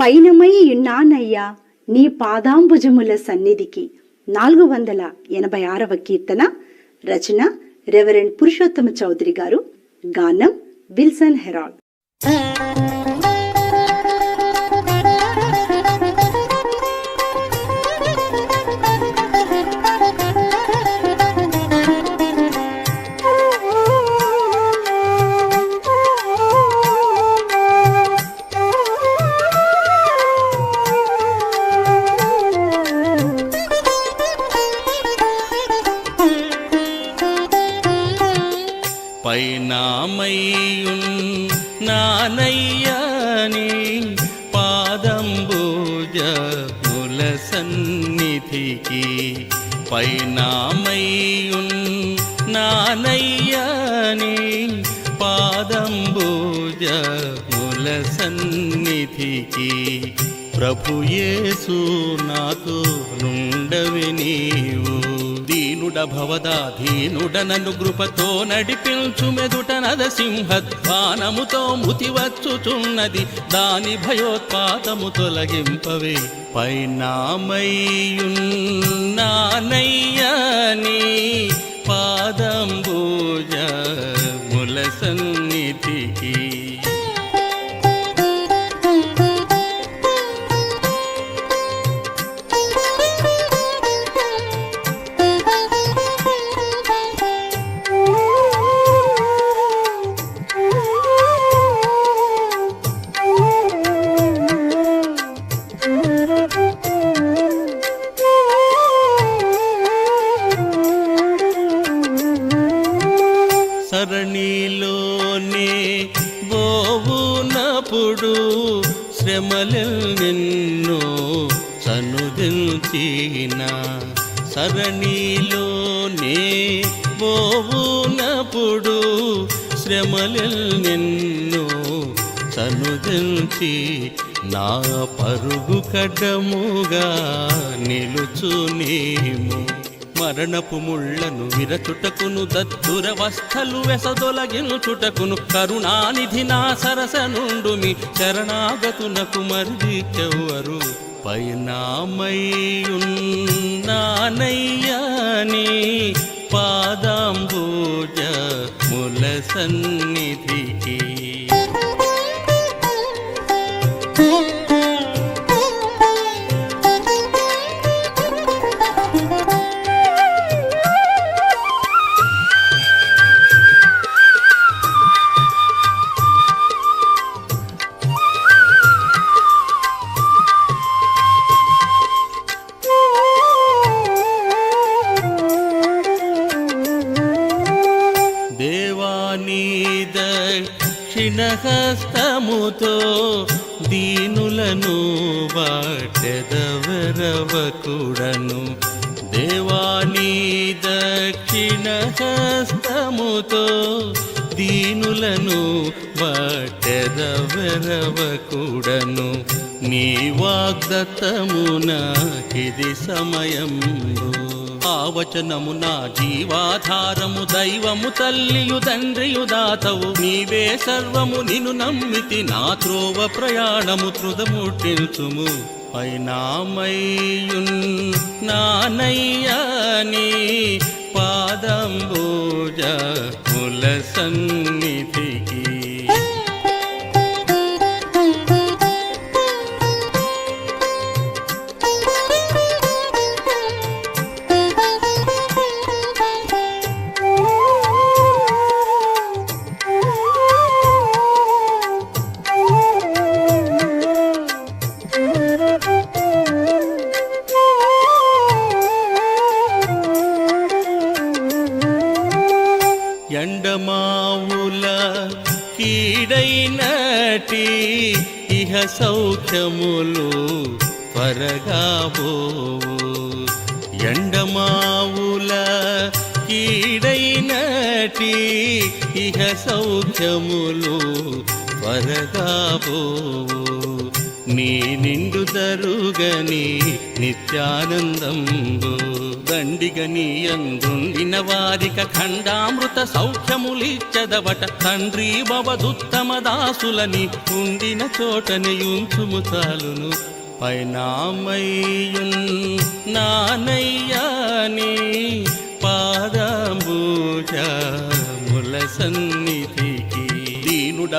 పైనమై ఉన్నానయ్యా నీ పాదాంబుజముల సన్నిధికి. నాలుగు వందల ఎనభై ఆరవ కీర్తన రచన రెవరెండ్ పురుషోత్తమ చౌదరి గారు గానం విల్సన్ హెరాల్డ్. నానయ్యని పాదంబూజ ముల సన్నిధికి పైనామయ్యున్ నానయ్యని పాదంబూజ ముల సన్నిధికి ప్రభుయేసు నాకు నుండవి నీవు భవదాధీనుడనను భవదా నన్ను కృపతో నడిపించు మెదుట నరసింహధ్వానముతో ముతివచ్చుచున్నది. దాని భయోత్పాతము తొలగింపవే. పైనామయ్యున్నానయ్యని శ్రమలు నిన్ను సనుదించిన సరణిలోనే పోవునప్పుడు శ్రమలు నిన్ను సనుదించి నా పరుగు కడ్డముగా నిలుచునేము మరణపు ముళ్ళను విరచుటకును దత్తురవస్థలు వెసదొలగించుటకును కరుణానిధి నా సరసనుండు మీ శరణాగతునకు మరిదికెవ్వరు పైనామయ్యున్నానయ్యాని పాదాంబూజ ముల సన్నిధికి దక్షిణహస్తముతో దీనులను వాటెదవరవకుడను. దేవాణీ దక్షిణహస్తముతో దీనులను వాటెదవరవకుడను. నీ వాగ్దత్తమున ఇది సమయంలో ఆవచనము నా జీవాధారము. దైవము తల్లియు తండ్రియు దాతవు. నీవే సర్వము నిను నమ్మితి నా త్రోవ ప్రయాణము త్రుదముట్టించుము పైనామయ్యున్ నానయ్యని పాదంబూజ కుల సన్నిధి. కీడైనటి ఇహ సౌఖ్యములు త్వరగా ఎండమావుల కీడైనటి ఇహ సౌఖ్యములు త్వరగా నీ నిండు దరుగని నిత్యానందంబు దండిగ నీ అందుండిన వారిక ఖండామృత సౌఖ్యములిచ్చదవట తండ్రి భవదుత్తమ దాసులని ఉండిన చోటని ఉంచుము చాలును. పైనామయ్యున్ నానయ్యా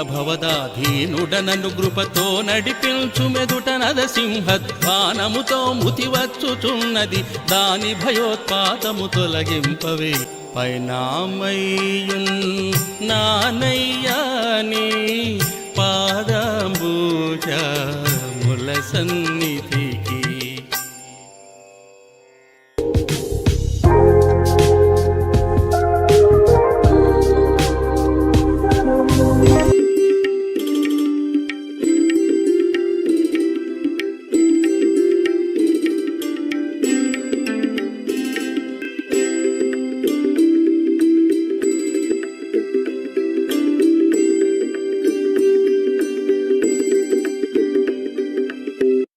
భవదాధీనుడనను కృపతో నడిపించు మెదుట నరసింహద్వానముతో ముతివచ్చుచున్నది దాని భయోత్పాతము తొలగింపవే. పైనామయ్యున్ నానయ్యాని పాదంబూజముల ములసన్ని